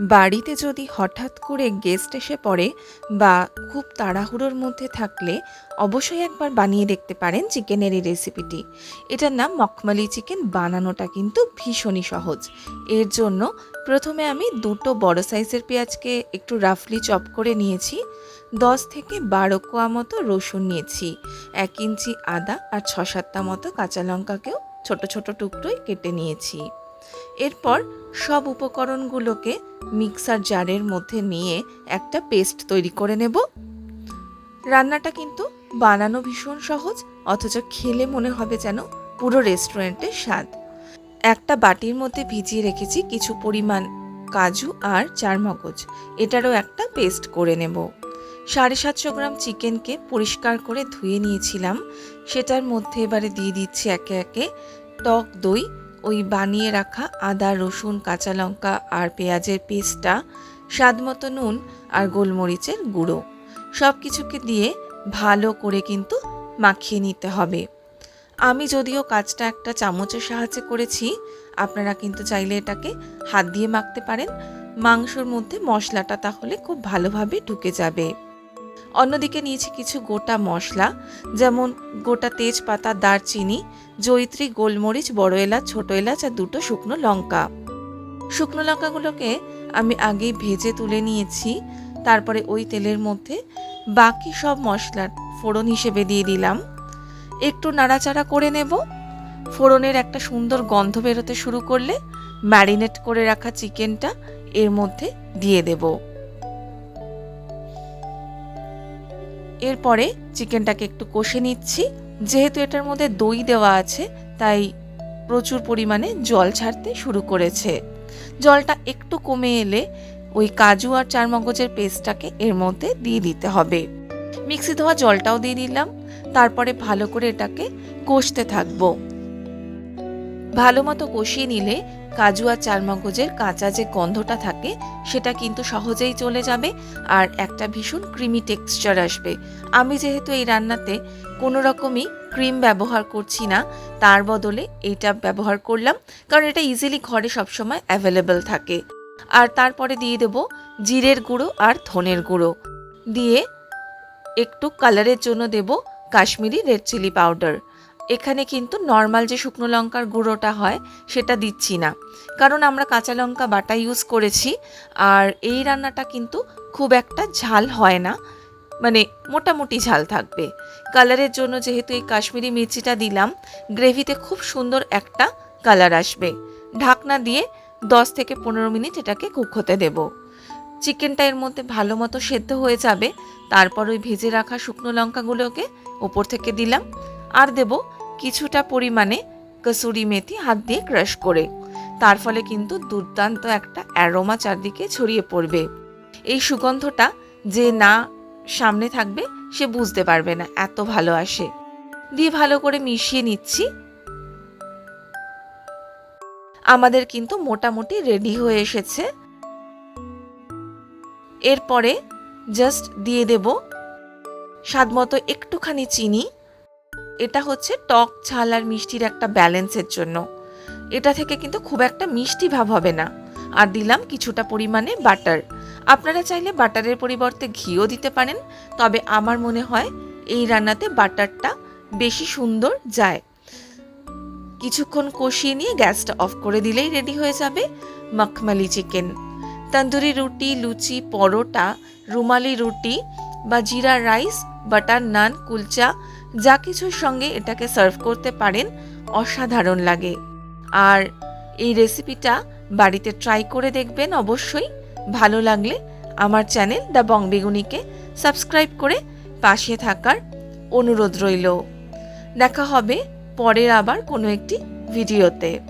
বাড়িতে যদি হঠাৎ করে গেস্ট এসে পড়ে বা খুব তাড়াহুড়োর মধ্যে থাকলে অবশ্যই একবার বানিয়ে দেখতে পারেন চিকেনের এই রেসিপিটি এটার নাম মখমালি চিকেন, বানানোটা কিন্তু ভীষণই সহজ। এর জন্য প্রথমে আমি দুটো বড় সাইজের পেঁয়াজকে একটু রাফলি চপ করে নিয়েছি, দশ থেকে বারো কোয়া মতো রসুন নিয়েছি, এক ইঞ্চি আদা আর ছ সাতটা মতো কাঁচা লঙ্কাকেও ছোট ছোট টুকরোই কেটে নিয়েছি। এরপর সব উপকরণগুলোকে মিক্সার জারের মধ্যে নিয়ে একটা পেস্ট তৈরি করে নেব। রান্নাটা কিন্তু বানানো ভীষণ সহজ, অথচ খেলে মনে হবে যেন পুরো রেস্টুরেন্টের স্বাদ। একটা বাটির মধ্যে ভিজিয়ে রেখেছি কিছু পরিমাণ কাজু আর চারমগজ। এটারও একটা পেস্ট করে নেব। সাড়ে সাতশো গ্রাম চিকেনকে পরিষ্কার করে ধুয়ে নিয়েছিলাম। সেটার মধ্যে এবারে দিয়ে দিচ্ছি একে একে টক দই ওই বানিয়ে রাখা আদা, রসুন, কাঁচা লঙ্কা আর পেঁয়াজের পেস্টটা, স্বাদ মতো নুন আর গোলমরিচের গুঁড়ো। সব কিছুকে দিয়ে ভালো করে কিন্তু মাখিয়ে নিতে হবে। আমি যদিও কাজটা একটা চামচের সাহায্যে করেছি, আপনারা কিন্তু চাইলে এটাকে হাত দিয়ে মাখতে পারেন। মাংসর মধ্যে মশলাটা তাহলে খুব ভালোভাবে ঢুকে যাবে। অন্যদিকে নিয়েছি কিছু গোটা মশলা, যেমন গোটা তেজপাতা, দারচিনি জৈত্রী গোলমরিচ, বড় এলাচ, ছোট এলাচ আর দুটো শুকনো লঙ্কা। শুকনো লঙ্কাগুলোকে আমি আগেই ভেজে তুলে নিয়েছি, তারপরে ওই তেলের মধ্যে বাকি সব মশলার ফোড়ন হিসেবে দিয়ে দিলাম। একটু নাড়াচাড়া করে নেব। ফোড়নের একটা সুন্দর গন্ধ বেরোতে শুরু করলে ম্যারিনেট করে রাখা চিকেনটা এর মধ্যে দিয়ে দেব। এরপরে চিকেনটাকে একটু কষে নিচ্ছি। যেহেতু এটার মধ্যে দই দেওয়া আছে, তাই প্রচুর পরিমাণে জল ছাড়তে শুরু করেছে। জলটা একটু কমে এলে ওই কাজু আর চারমগজের পেস্টটাকে এর মধ্যে দিয়ে দিতে হবে। মিক্সি ধোয়া জলটাও দিয়ে দিলাম। তারপরে ভালো করে এটাকে কষতে থাকব। ভালো মতো কষিয়ে নিলে কাজু আর চারমগজের কাঁচা যে গন্ধটা থাকে, সেটা কিন্তু সহজেই চলে যাবে আর একটা ভীষণ ক্রিমি টেক্সচার আসবে। আমি যেহেতু এই রান্নাতে কোনো রকমই ক্রিম ব্যবহার করছি না, তার বদলে এইটা ব্যবহার করলাম, কারণ এটা ইজিলি ঘরে সবসময় অ্যাভেলেবেল থাকে। আর তারপরে দিয়ে দেব জিরের গুঁড়ো আর ধনের গুঁড়ো। দিয়ে একটু কালারের জন্য দেব কাশ্মীরি রেড চিলি পাউডার এখানে কিন্তু নর্মাল যে শুকনো লঙ্কার গুঁড়োটা হয়, সেটা দিচ্ছি না। কারণ আমরা কাঁচা লঙ্কা বাটা ইউজ করেছি, আর এই রান্নাটা কিন্তু খুব একটা ঝাল হয় না। মানে মোটামুটি ঝাল থাকবে। কালারের জন্য যেহেতু এই কাশ্মীরি মির্চিটা দিলাম, গ্রেভিতে খুব সুন্দর একটা কালার আসবে। ঢাকনা দিয়ে দশ থেকে পনেরো মিনিট এটাকে কুক হতে দেব। চিকেনটা এর মধ্যে ভালো মতো সেদ্ধ হয়ে যাবে, তারপর ওই ভেজে রাখা শুকনো লঙ্কাগুলোকে ওপর থেকে দিলাম। আর দেব কিছুটা পরিমাণে কসুরি মেথি হাত দিয়ে ক্রাশ করে। তার ফলে কিন্তু দুর্দান্ত একটা অ্যারোমা চারদিকে ছড়িয়ে পড়বে। এই সুগন্ধটা যে না সামনে থাকবে, সে বুঝতে পারবে না, এত ভালো আসে। দিয়ে ভালো করে মিশিয়ে নিচ্ছি। আমাদের কিন্তু মোটামুটি রেডি হয়ে এসেছে। এরপরে জাস্ট দিয়ে দেব স্বাদমতো একটুখানি চিনি। এটা হচ্ছে টক ঝাল আর মিষ্টির একটা ব্যালেন্সের জন্য। এটা থেকে কিন্তু খুব একটা মিষ্টি ভাব হবে না। আর দিলাম কিছুটা পরিমাণে বাটার। আপনারা চাইলে বাটারের পরিবর্তে ঘিও দিতে পারেন, তবে আমার মনে হয় এই রান্নাতে বাটারটা বেশি সুন্দর যায়। কিছুক্ষণ কষিয়ে নিয়ে গ্যাসটা অফ করে দিলেই রেডি হয়ে যাবে মখমালি চিকেন। তন্দুরি রুটি, লুচি, পরোটা, রুমালি রুটি বা জিরা রাইস বাটার নান, কুলচা, যা কিছুর সঙ্গে এটাকে সার্ভ করতে পারেন, অসাধারণ লাগে। আর এই রেসিপিটা বাড়িতে ট্রাই করে দেখবেন অবশ্যই। ভালো লাগলে আমার চ্যানেল দ্য বং বেগুনিকে সাবস্ক্রাইব করে পাশে থাকার অনুরোধ রইল। দেখা হবে পরের আবার কোনো একটি ভিডিওতে।